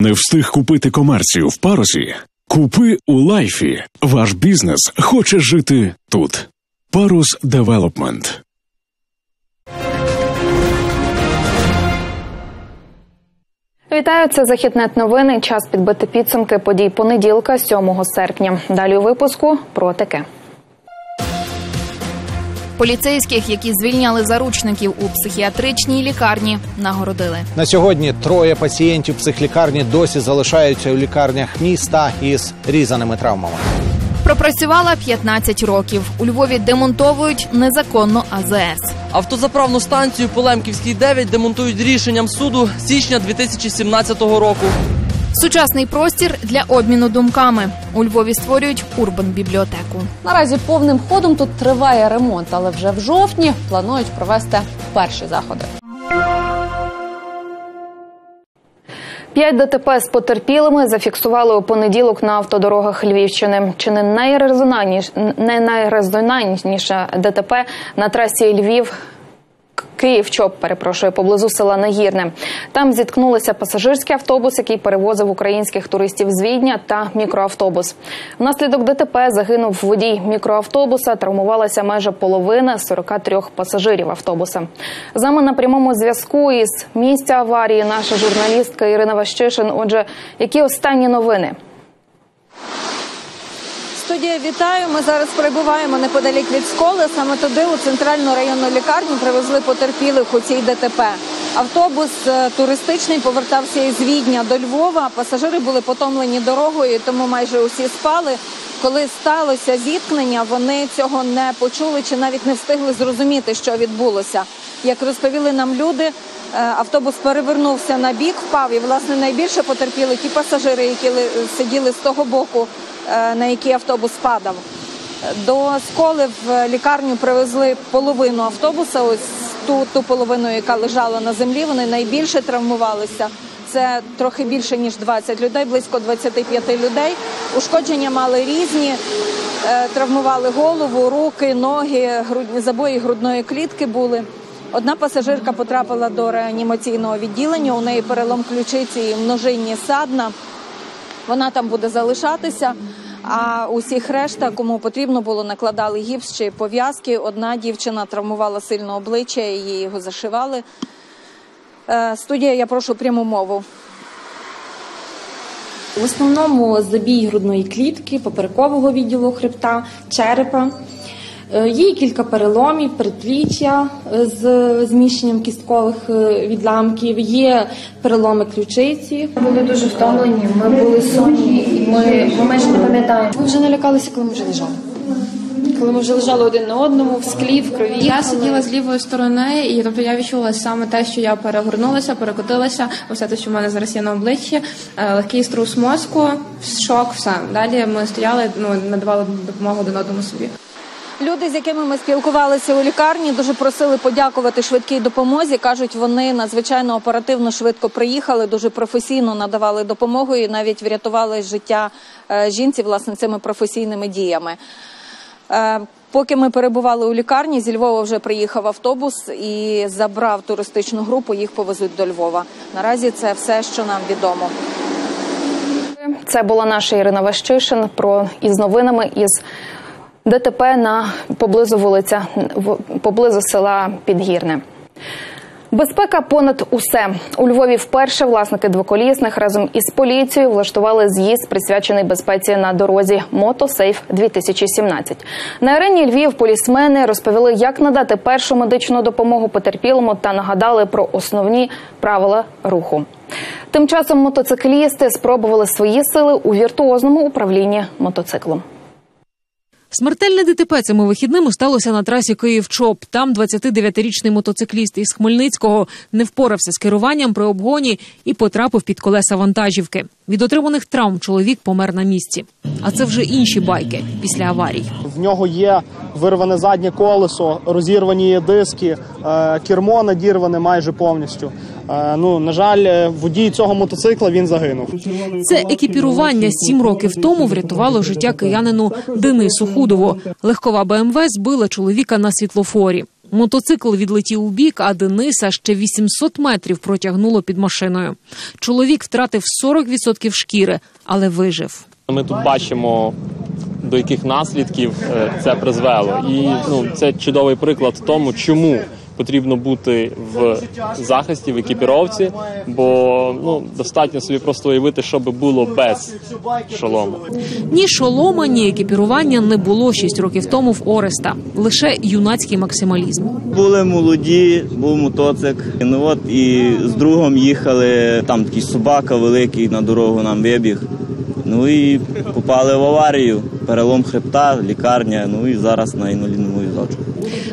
Не встиг купити комерцію в парусі? Купи у лайфі. Ваш бізнес хоче жити тут. Парус Девелопмент. Вітаю, це західнет новини. Час підбити підсумки подій понеділка, 7 серпня. Далі у випуску про таке. Поліцейських, які звільняли заручників у психіатричній лікарні, нагородили. На сьогодні троє пацієнтів психлікарні досі залишаються у лікарнях міста із різаними травмами. Пропрацювала 15 років. У Львові демонтовують незаконно АЗС. Автозаправну станцію Полемківський 9 демонтують рішенням суду січня 2017 року. Сучасний простір для обміну думками. У Львові створюють урбан бібліотеку. Наразі повним ходом тут триває ремонт, але вже в жовтні планують провести перші заходи. П'ять ДТП з потерпілими зафіксували у понеділок на автодорогах Львівщини. Чи не найрезонанніш не найрезонансніше ДТП на трасі Львів? Київ чоп перепрошую поблизу села Нагірне. Там зіткнулися пасажирський автобус, який перевозив українських туристів з Відня, та мікроавтобус. Внаслідок ДТП загинув водій мікроавтобуса. Травмувалася майже половина 43 пасажирів автобуса. З нами на прямому зв'язку із місця аварії наша журналістка Ірина Ващишин. Отже, які останні новини? Студія вітаю. Ми зараз перебуваємо неподалік від школи. Саме туди у центральну районну лікарню привезли потерпілих у цій ДТП. Автобус е, туристичний повертався із Відня до Львова. Пасажири були потомлені дорогою, тому майже усі спали. Коли сталося зіткнення, вони цього не почули чи навіть не встигли зрозуміти, що відбулося. Як розповіли нам люди, е, автобус перевернувся на бік, впав і власне найбільше потерпіли ті пасажири, які сиділи з того боку, на який автобус падав. До сколи в лікарню привезли половину автобуса. Ось ту, ту половину, яка лежала на землі. Вони найбільше травмувалися. Це трохи більше ніж 20 людей, близько 25 людей. Ушкодження мали різні. Е, Травмували голову, руки, ноги, грудні забої грудної клітки були. Одна пасажирка потрапила до реанімаційного відділення. У неї перелом ключиці і множинні садна. Вона там буде залишатися. А усіх решта, кому потрібно було, накладали гіпс чи пов'язки. Одна дівчина травмувала сильно обличчя, її його зашивали. Е, Студія, я прошу пряму мову. В основному забій грудної клітки, поперекового відділу хребта, черепа. Е, Є кілька переломів, передпліччя е, з зміщенням кісткових е, відламків, є переломи ключиці. Ми були дуже втомлені, ми були сонні, і ми, ми майже не пам'ятаємо. Ми вже налякалися, коли ми вже лежали. Коли ми вже лежали один на одному, в склі, в крові. Я сиділа з лівої сторони, і тобто я відчула саме те, що я перегорнулася, перекотилася, все те, що в мене зараз є на обличчі, легкий струс мозку, шок, все. Далі ми стояли, ну надавали допомогу один одному собі. Люди, з якими ми спілкувалися у лікарні, дуже просили подякувати швидкій допомозі. кажуть, вони надзвичайно оперативно швидко приїхали, дуже професійно надавали допомогу і навіть врятували життя е, жінці власне цими професійними діями. Е, Поки ми перебували у лікарні, зі Львова вже приїхав автобус і забрав туристичну групу. Їх повезуть до Львова. Наразі це все, що нам відомо. Це була наша Ірина Ващишин про із новинами із ДТП на поблизу вулиця поблизу села Підгірне. Безпека понад усе у Львові. Вперше власники двоколісних разом із поліцією влаштували з'їзд, присвячений безпеці на дорозі Мотосейф 2017 На арені Львів полісмени розповіли, як надати першу медичну допомогу потерпілому та нагадали про основні правила руху. Тим часом мотоциклісти спробували свої сили у віртуозному управлінні мотоциклом. Смертельне ДТП цими вихідними сталося на трасі Київ-Чоп. Там 29-річний мотоцикліст із Хмельницького не впорався з керуванням при обгоні і потрапив під колеса вантажівки. Від отриманих травм чоловік помер на місці. А це вже інші байки після аварій. В нього є вирване заднє колесо, розірвані диски, е, кермо надірване майже повністю. Ну на жаль, е, водій цього мотоцикла він загинув. Це екіпірування сім років тому врятувало життя киянину Денису Худову. Легкова БМВ збила чоловіка на світлофорі. Мотоцикл відлетів у бік, а Дениса ще 800 метрів протягнуло під машиною. Чоловік втратив 40% шкіри, але вижив. Ми тут бачимо, до яких наслідків е, це призвело, і ну це чудовий приклад тому, чому потрібно бути в захисті, в екіпіровці, бо ну достатньо собі просто уявити, що би було без шолому. Ні шолома, ні екіпірування не було 6 років тому в Ореста. Лише юнацький максималізм. Були молоді, був мотоцик. Ну от і з другом їхали. Там такий собака великий на дорогу нам вибіг. Ну і попали в аварію. Перелом хребта, лікарня. Ну і зараз на інвалідному візочку.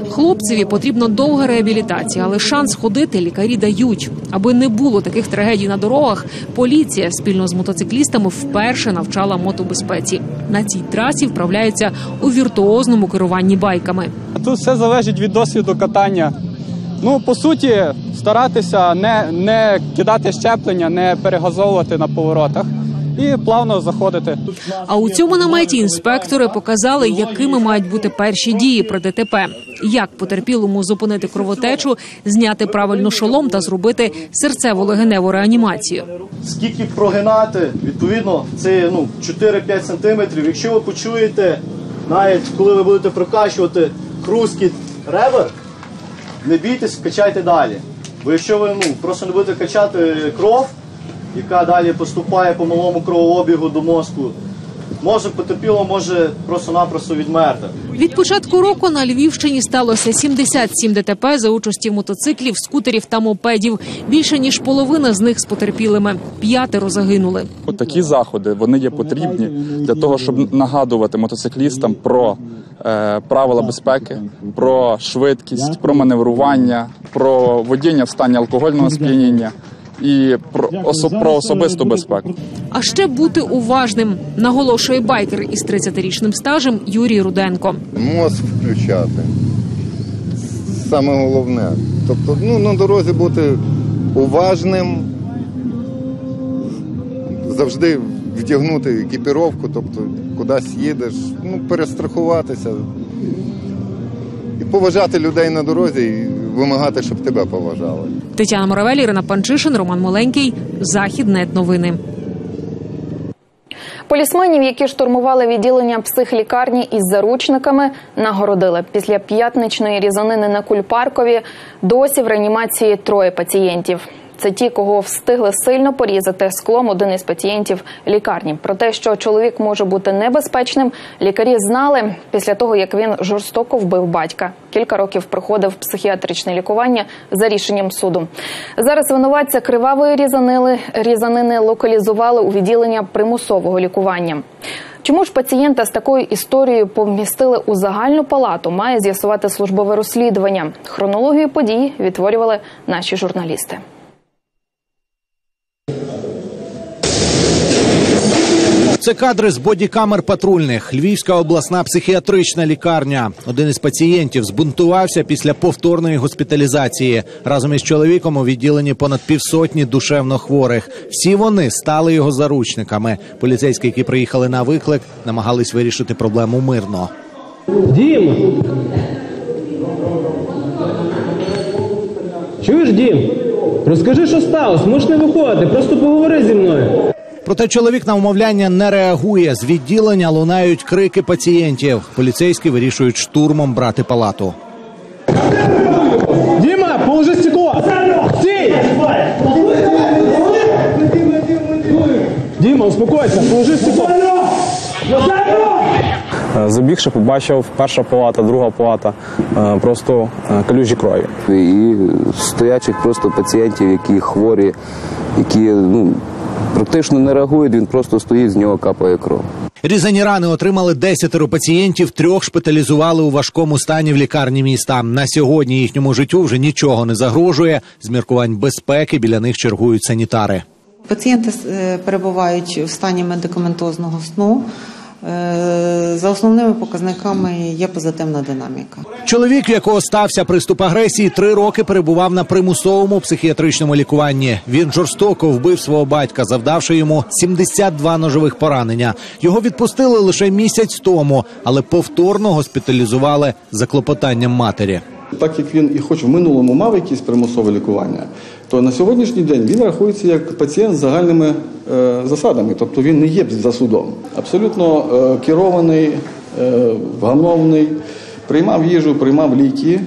Хлопцеві потрібна довга реабілітація, але шанс ходити лікарі дають. Аби не було таких трагедій на дорогах, поліція спільно з мотоциклістами вперше навчала мотобезпеці. На цій трасі вправляються у віртуозному керуванні байками. Тут все залежить від досвіду катання. Ну, по суті, старатися не, не кидати щеплення, не перегазовувати на поворотах і плавно заходити. А у цьому наметі інспектори показали, якими мають бути перші дії при ДТП, як потерпілому зупинити кровотечу, зняти правильно шолом та зробити серцево-легеневу реанімацію. Скільки прогинати, відповідно, це ну 4-5 сантиметрів. Якщо ви почуєте, навіть коли ви будете прокачувати хрусткіт ребер, не бійтесь, качайте далі. Бо якщо ви ну, просто не будете качати кров, яка далі поступає по малому кровообігу до мозку, може потерпіло може просто-напросто відмерти. Від початку року на Львівщині сталося 77 ДТП за участі мотоциклів, скутерів та мопедів. Більше ніж половина з них з потерпілими. П'ятеро загинули. Такі заходи вони є потрібні для того, щоб нагадувати мотоциклістам про е, правила безпеки, про швидкість, про маневрування, про водіння в стані алкогольного сп'яніння і про, про особисту безпеку. А ще бути уважним, наголошує байкер із 30-річним стажем Юрій Руденко. Мозк включати. Саме головне. Тобто, ну, на дорозі бути уважним, завжди вдягнути екіпіровку, тобто кудись їдеш, ну, перестрахуватися і поважати людей на дорозі, і вимагати, щоб тебе поважали. Тетяна Моравель, Ірина Панчишин, Роман Моленький, Західне новини. Полісменів, які штурмували відділення психлікарні із заручниками, нагородили. Після п'ятничної різанини на Кульпаркові досі в реанімації троє пацієнтів. Це ті, кого встигли сильно порізати склом один із пацієнтів лікарні. Про те, що чоловік може бути небезпечним, лікарі знали після того, як він жорстоко вбив батька. Кілька років проходив психіатричне лікування за рішенням суду. Зараз винуватця кривавої різанили різанини локалізували у відділення примусового лікування. Чому ж пацієнта з такою історією помістили у загальну палату? Має з'ясувати службове розслідування. Хронологію подій відтворювали наші журналісти. Це кадри з бодікамер патрульних. Львівська обласна психіатрична лікарня. Один із пацієнтів збунтувався після повторної госпіталізації. Разом із чоловіком у відділенні понад півсотні душевно хворих. Всі вони стали його заручниками. Поліцейські, які приїхали на виклик, намагались вирішити проблему мирно. Дім! Чуєш, Дім? Розкажи, що сталося. Можеш не виходити, просто поговори зі мною. Проте чоловік на умовляння не реагує. З відділення лунають крики пацієнтів. Поліцейські вирішують штурмом брати палату. Діма, положи стекло! Стій! Діма, успокойся, положи стекло! Забігши, побачив перша палата, друга палата, е, просто е, калюжі крові. І стоячих просто пацієнтів, які хворі, які ну, практично не реагують, він просто стоїть, з нього капає кров. Різані рани отримали десятеро пацієнтів, трьох шпиталізували у важкому стані в лікарні міста. На сьогодні їхньому життю вже нічого не загрожує. З міркувань безпеки біля них чергують санітари. Пацієнти е, перебувають в стані медикаментозного сну. Е, За основними показниками є позитивна динаміка. Чоловік, в якого стався приступ агресії, три роки перебував на примусовому психіатричному лікуванні. Він жорстоко вбив свого батька, завдавши йому 72 ножових поранення. Його відпустили лише місяць тому, але повторно госпіталізували за клопотанням матері. Так як він і хоч в минулому мав якісь примусове лікування, то на сьогоднішній день він рахується як пацієнт з загальними е, засадами, тобто він не є за судом. Абсолютно е, керований, е, вгамовний, приймав їжу, приймав ліки.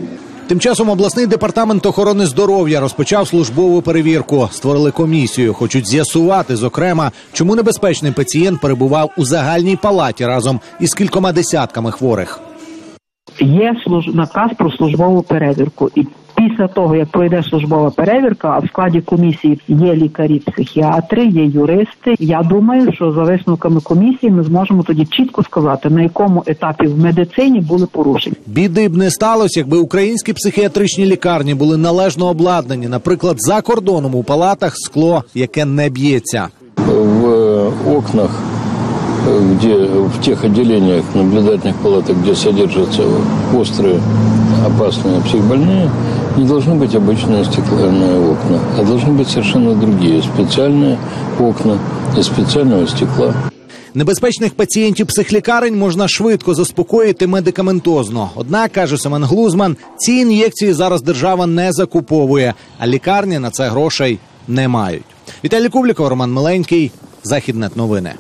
Тим часом обласний департамент охорони здоров'я розпочав службову перевірку. Створили комісію. Хочуть з'ясувати, зокрема, чому небезпечний пацієнт перебував у загальній палаті разом із кількома десятками хворих. Є служ... наказ про службову перевірку, і після того, як пройде службова перевірка, а в складі комісії є лікарі-психіатри, є юристи. Я думаю, що за висновками комісії ми зможемо тоді чітко сказати, на якому етапі в медицині були порушення. Біди б не сталося, якби українські психіатричні лікарні були належно обладнані. Наприклад, за кордоном у палатах скло, яке не б'ється. В э, окнах, где в тех отделениях наблюдательных палаток, где содержатся острые, опасные психбольные, не должны быть обычные стеклянные окна, а должны быть совершенно другие, специальные окна из специального стекла. Небезпечних пацієнтів психлікарень можна швидко заспокоїти медикаментозно. Однак каже Семен Глузман, ці ін'єкції зараз держава не закуповує, а лікарні на це грошей не мають. Віталій Кубліков, Роман Миленький, Західнет новини.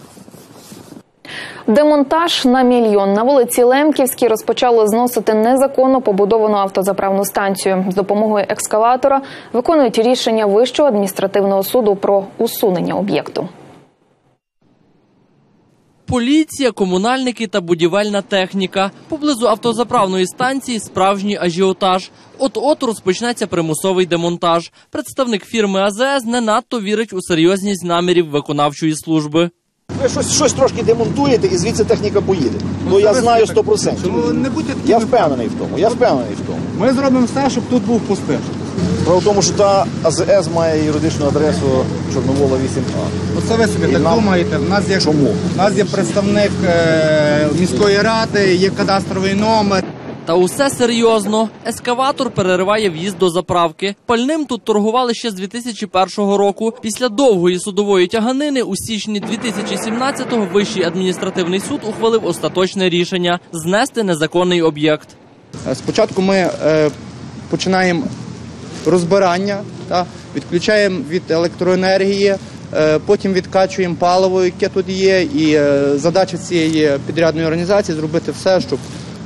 Демонтаж на мільйон на вулиці Лемківській розпочали зносити незаконно побудовану автозаправну станцію. З допомогою екскаватора виконують рішення Вищого адміністративного суду про усунення об'єкту. Поліція, комунальники та будівельна техніка. Поблизу автозаправної станції справжній ажіотаж. От-от розпочнеться примусовий демонтаж. Представник фірми АЗС не надто вірить у серйозність намірів виконавчої служби. Ви щось, щось трошки демонтуєте і звідси техніка поїде. Ну я знаю 100%. Не будьте Я впевнений в тому. Я впевнений в тому. Ми зробимо все, щоб тут був пустир. Справа в тому, що та АЗС має юридичну адресу Чорновола 8А. Оце ви собі І так нам- думаєте. В нас є Чому? У нас є представник е, міської ради, є кадастровий номер. Та усе серйозно. Ескаватор перериває в'їзд до заправки. Пальним тут торгували ще з 2001 року. Після довгої судової тяганини у січні 2017-го Вищий адміністративний суд ухвалив остаточне рішення знести незаконний об'єкт. Е, Спочатку ми е, починаємо розбирання, та, відключаємо від електроенергії, е, потім відкачуємо паливо, яке тут є. І е, задача цієї підрядної організації зробити все, щоб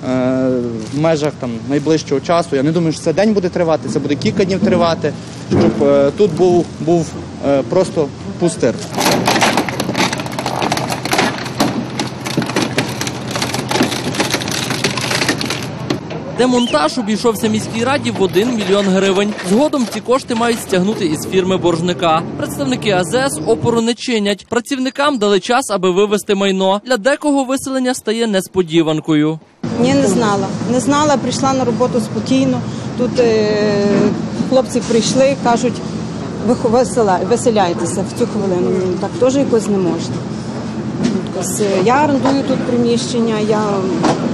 в межах там, найближчого часу, я не думаю, що це день буде тривати, це буде кілька днів тривати, щоб е, тут був, був е, просто пустир. Демонтаж обійшовся міській раді в 1 мільйон гривень. Згодом ці кошти мають стягнути із фірми боржника. Представники АЗС опору не чинять. Працівникам дали час, аби вивезти майно. Для декого виселення стає несподіванкою. Ні, не знала. Не знала, прийшла на роботу спокійно. Тут е, хлопці прийшли, кажуть, ви весела- веселяйтеся в цю хвилину. Ну, Так теж якось не можна. Е, Я орендую тут приміщення, я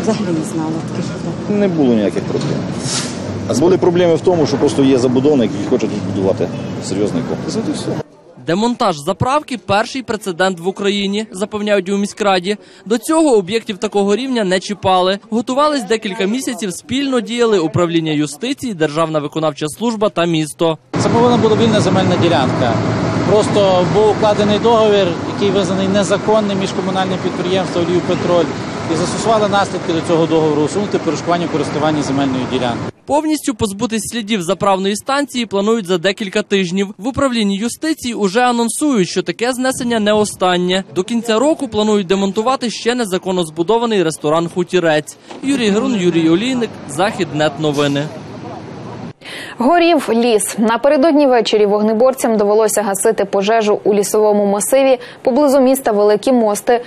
взагалі не знала таких людей. Не було ніяких проблем. Були проблеми в тому, що просто є забудовник, який хоче тут будувати серйозний комплекс. От і. Демонтаж заправки перший прецедент в Україні, запевняють у міськраді. До цього об'єктів такого рівня не чіпали. Готувались декілька місяців. Спільно діяли управління юстиції, Державна виконавча служба та місто. Це повинна бути вільна земельна ділянка. Просто був укладений договір, який визнаний незаконним між комунальним підприємством «Львівпетроль» і застосували наслідки до цього договору усунути порушкування користування земельної ділянки. Повністю позбутись слідів заправної станції планують за декілька тижнів. В управлінні юстиції уже анонсують, що таке знесення не останнє. До кінця року планують демонтувати ще незаконно збудований ресторан Хутірець. Юрій Грун, Юрій Олійник, Західнет новини. Горів ліс. Напередодні ввечері вогнеборцям довелося гасити пожежу у лісовому масиві поблизу міста Великі Мости.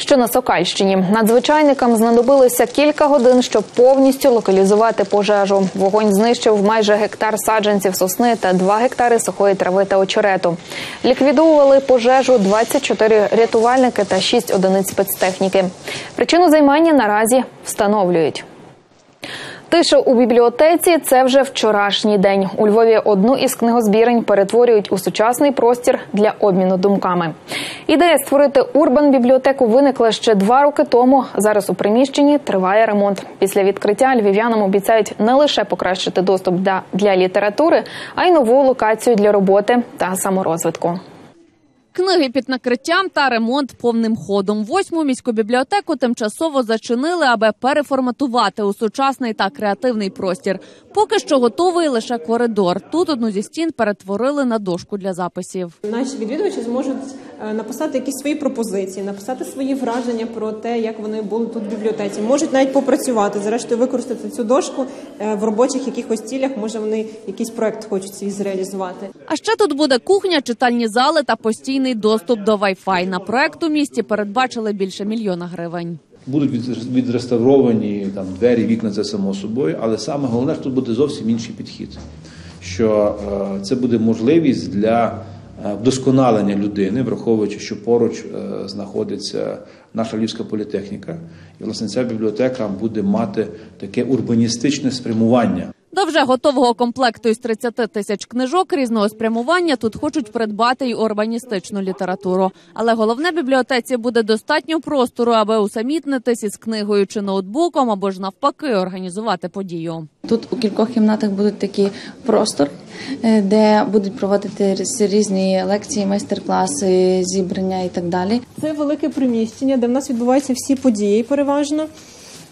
Що на Сокальщині надзвичайникам знадобилося кілька годин, щоб повністю локалізувати пожежу. Вогонь знищив майже гектар саджанців сосни та 2 гектари сухої трави та очерету. Ліквідовували пожежу 24 рятувальники та 6 одиниць спецтехніки. Причину займання наразі встановлюють. Тиша у бібліотеці це вже вчорашній день. У Львові одну із книгозбірень перетворюють у сучасний простір для обміну думками. Ідея створити урбан бібліотеку виникла ще два роки тому. Зараз у приміщенні триває ремонт. Після відкриття львів'янам обіцяють не лише покращити доступ для, літератури, а й нову локацію для роботи та саморозвитку. Книги під накриттям та ремонт повним ходом. Восьму міську бібліотеку тимчасово зачинили, аби переформатувати у сучасний та креативний простір. Поки що готовий лише коридор. Тут одну зі стін перетворили на дошку для записів. Наші відвідувачі зможуть написати якісь свої пропозиції, написати свої враження про те, як вони були тут в бібліотеці. Можуть навіть попрацювати, зрештою використати цю дошку е, в робочих якихось цілях. Може, вони якийсь проект хочуть свій зреалізувати. А ще тут буде кухня, читальні зали та постійний доступ до Wi-Fi. На проект у місті передбачили більше мільйона гривень. Будуть відреставровані там двері, вікна, це само собою, але саме головне, що тут буде зовсім інший підхід. Що е, це буде можливість для е, вдосконалення людини, враховуючи, що поруч е, знаходиться наша Львівська політехніка, і власне ця бібліотека буде мати таке урбаністичне спрямування. До вже готового комплекту із 30 тисяч книжок різного спрямування тут хочуть придбати й урбаністичну літературу. Але головне бібліотеці буде достатньо простору, аби усамітнитись із книгою чи ноутбуком, або ж навпаки організувати подію. Тут у кількох кімнатах будуть такі простор, е, де будуть проводити різні лекції, майстер-класи, зібрання і так далі. Це велике приміщення, де в нас відбуваються всі події переважно.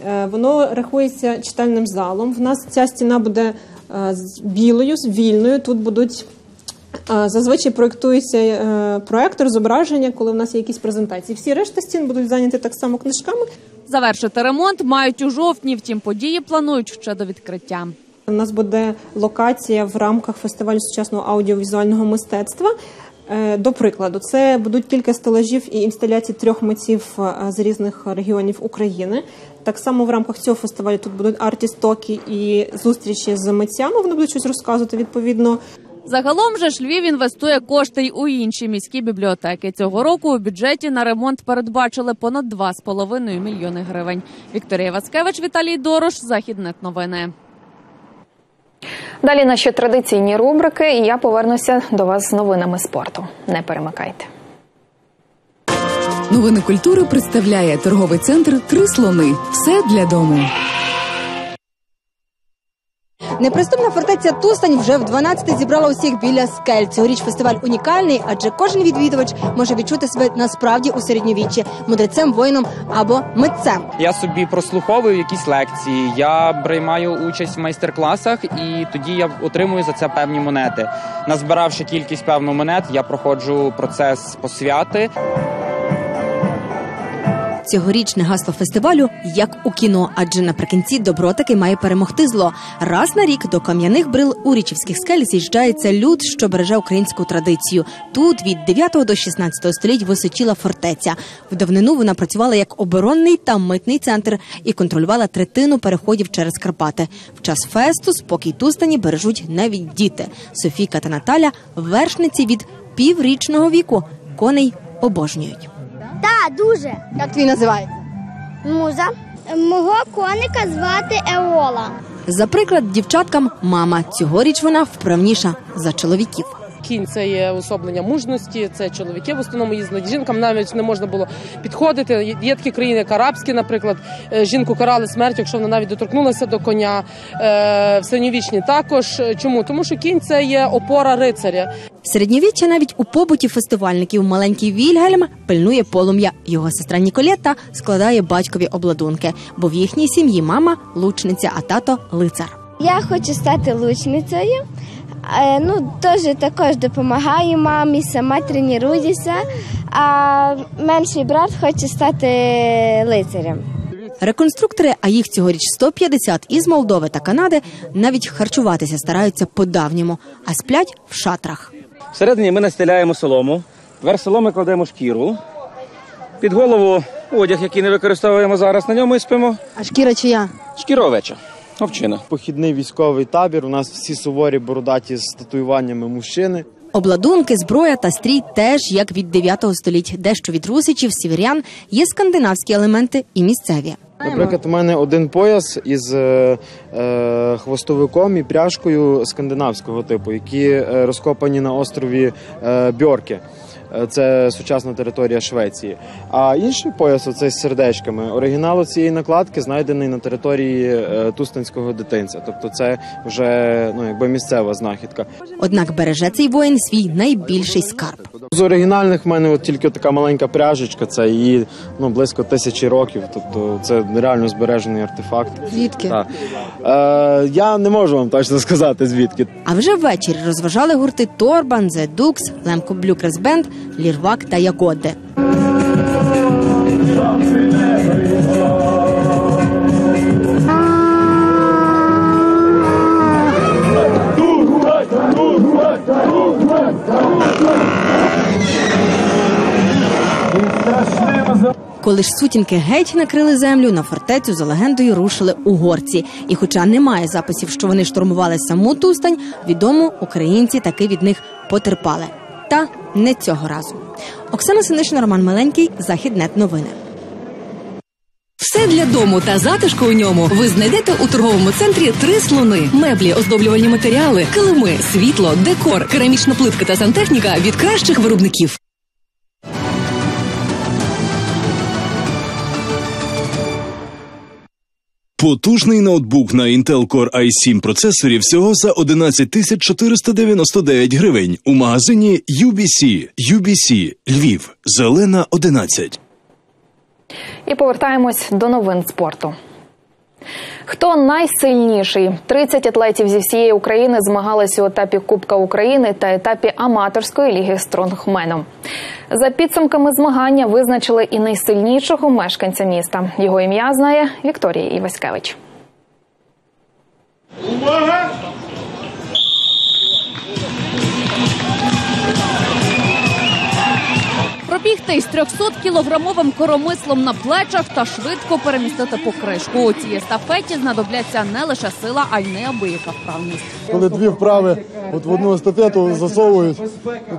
Е, Воно рахується читальним залом. В нас ця стіна буде е, з білою, з вільною. Тут будуть е, зазвичай проєктується проектор, зображення, коли в нас є якісь презентації. Всі решта стін будуть зайняті так само книжками. Завершити ремонт мають у жовтні, втім події планують ще до відкриття. У нас буде локація в рамках фестивалю сучасного аудіовізуального мистецтва. До прикладу, це будуть кілька стелажів і інсталяцій трьох митців з різних регіонів України. Так само в рамках цього фестивалю тут будуть артістоки і зустрічі з митцями. Вони будуть щось розказувати відповідно. Загалом же ж Львів інвестує кошти й у інші міські бібліотеки. Цього року у бюджеті на ремонт передбачили понад 2,5 мільйони гривень. Вікторія Вацкевич, Віталій Дорош, Західнет новини. Далі наші традиційні рубрики, і я повернуся до вас з новинами спорту. Не перемикайте. Новини культури представляє торговий центр Три слони. Все для дому. Неприступна фортеця Тустань вже в 12-те зібрала усіх біля скель. Цьогоріч фестиваль унікальний, адже кожен відвідувач може відчути себе насправді у середньовіччі мудрецем, воїном або митцем. Я собі прослуховую якісь лекції, я приймаю участь в майстер-класах, і тоді я отримую за це певні монети. Назбиравши кількість певну монет, я проходжу процес посвяти. Цьогорічне гасло фестивалю як у кіно, адже наприкінці добро таки має перемогти зло. Раз на рік до кам'яних брил урічівських скель з'їжджається люд, що береже українську традицію. Тут від 9 до 16 століть височіла фортеця. В давнину вона працювала як оборонний та митний центр і контролювала третину переходів через Карпати. В час фесту спокій Тустані бережуть навіть діти. Софійка та Наталя вершниці від піврічного віку. Коней обожнюють. Так, дуже. Як твій називається? Муза. Мого коника звати Еола. За приклад, дівчаткам мама. Цьогоріч вона вправніша за чоловіків. Кінь це є особлення мужності, це чоловіки в основному їздили. Жінкам навіть не можна було підходити. Є такі країни, як арабські, наприклад, Е, жінку карали смертю, якщо вона навіть доторкнулася до коня. Е, В середньовічні також. Чому? Тому що кінь це є опора рицаря. Середньовіччя навіть у побуті фестивальників маленький Вільгельм пильнує полум'я. Його сестра Ніколетта складає батькові обладунки, бо в їхній сім'ї мама лучниця, а тато лицар. Я хочу стати лучницею. Е, Ну, теж також допомагаю мамі, сама тренуюся. А менший брат хоче стати лицарем. Реконструктори, а їх цьогоріч 150 із Молдови та Канади, навіть харчуватися стараються по-давньому, а сплять в шатрах. Всередині ми настеляємо солому, верх соломи кладемо шкіру, під голову одяг, який не використовуємо зараз, на ньому і спимо. А шкіра чия? Шкіра овеча, овчина. Похідний військовий табір. У нас всі суворі бородаті з татуюваннями мужчини. Обладунки, зброя та стрій теж як від 9 століть. Дещо від русичів, сіверян є скандинавські елементи і місцеві. Наприклад, у мене один пояс із е, е, хвостовиком і пряжкою скандинавського типу, які е, розкопані на острові е, Бьорки. Е, Це сучасна територія Швеції. А інший пояс, оцей з сердечками, оригінал цієї накладки знайдений на території е, Тустанського дитинця. Тобто, це вже ну якби місцева знахідка. Однак береже цей воїн свій найбільший скарб. З оригінальних в мене от тільки така маленька пряжечка, це її ну близько тисячі років. Тобто це реально збережений артефакт. Звідки? Так. Е, я не можу вам точно сказати звідки. А вже ввечері розважали гурти Торбан, The Dukes, Лемко Блюкерс Бенд, Лірвак та Ягоде. Коли ж сутінки геть накрили землю, на фортецю за легендою рушили угорці. І, хоча немає записів, що вони штурмували саму Тустань, відомо українці таки від них потерпали. Та не цього разу. Оксана Синишина, Роман Маленький, Західнет новини. Все для дому та затишку у ньому ви знайдете у торговому центрі три слони, меблі, оздоблювальні матеріали, килими, світло, декор, керамічна плитка та сантехніка від кращих виробників. Потужний ноутбук на Intel Core i7 процесорі всього за 11 тисяч 499 гривень у магазині UBC. UBC Львів. Зелена 11. І повертаємось до новин спорту. Хто найсильніший? 30 атлетів зі всієї України змагалися у етапі Кубка України та етапі аматорської ліги стронгменом. За підсумками змагання визначили і найсильнішого мешканця міста. Його ім'я знає Вікторія Іваськевич. Увага! Пробігти із 300-кілограмовим коромислом на плечах та швидко перемістити покришку. У цій естафеті знадобляться не лише сила, а й неабияка вправність. Коли дві вправи от в одну естафету засовують,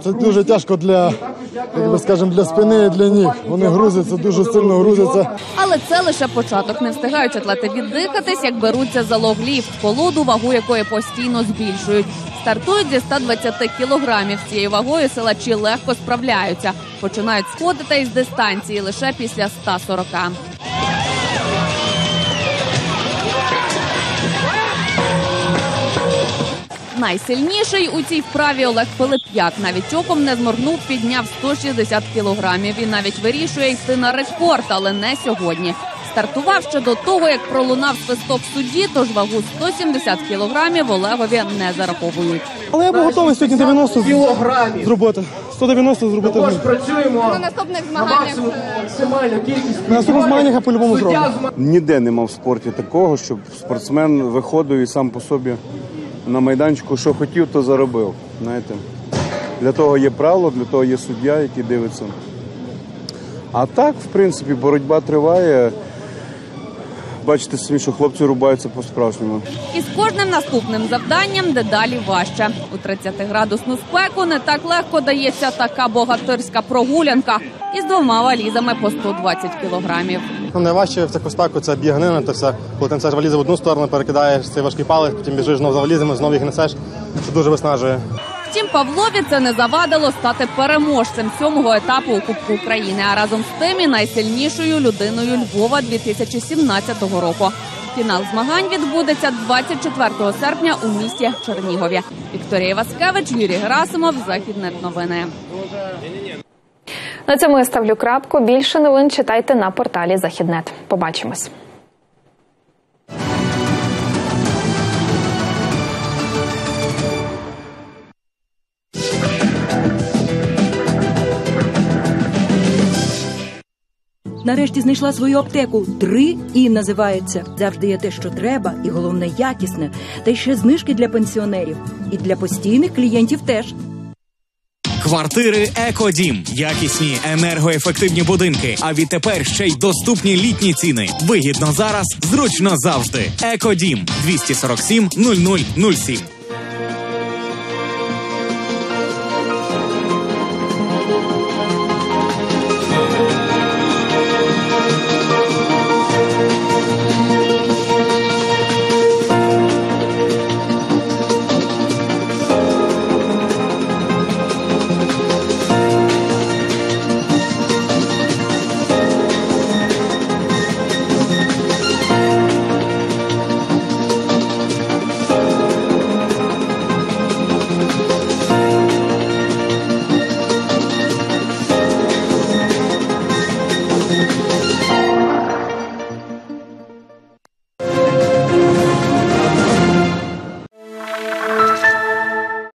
це дуже тяжко для, як би скажемо, для спини і для ніг. Вони грузяться, дуже сильно грузяться. Але це лише початок. Не встигають атлети віддихатись, як беруться за логліфт, колоду, вагу якої постійно збільшують. Стартують зі 120 кілограмів. З цією вагою силачі легко справляються. Починають сходити із дистанції лише після 140. Найсильніший у цій вправі Олег Пилип'як. Навіть оком не зморгнув, підняв 160 кілограмів. Він навіть вирішує йти на рекорд, але не сьогодні. Стартував ще до того, як пролунав свисток судді, тож вагу 170 кілограмів Олегові не зараховують. Але я був готовий сьогодні 90 Кілограмів. зробити. 190 зробити. Тож працюємо На наступних на максимум максимальну кількість. На наступних змаганнях я по-любому зроблю. Ніде нема в спорті такого, щоб спортсмен виходив і сам по собі на майданчику, що хотів, то заробив. Знаєте, для того є правило, для того є суддя, який дивиться. А так, в принципі, боротьба триває. Бачите самі, що хлопці рубаються по-справжньому. І з кожним наступним завданням дедалі важче. У 30-градусну спеку не так легко дається така богатирська прогулянка із двома валізами по 120 кілограмів. Ну, Найважче в цих стаку це біганина, то все. Коли ти несеш валізи в одну сторону, перекидаєш цей важкий палець, потім біжиш знов за валізами, знов їх несеш. Це дуже виснажує. Втім, Павлові це не завадило стати переможцем сьомого етапу у Кубку України, а разом з тим і найсильнішою людиною Львова 2017 року. Фінал змагань відбудеться 24 серпня у місті Чернігові. Вікторія Васкевич, Юрій Герасимов, Західнет новини. На цьому я ставлю крапку. Більше новин читайте на порталі Західнет. Побачимось. Нарешті знайшла свою аптеку. Три і називається. Завжди є те, що треба, і головне якісне. Та й ще знижки для пенсіонерів. І для постійних клієнтів теж. Квартири Екодім, якісні енергоефективні будинки. А відтепер ще й доступні літні ціни. Вигідно зараз, зручно завжди. Екодім 247 0007.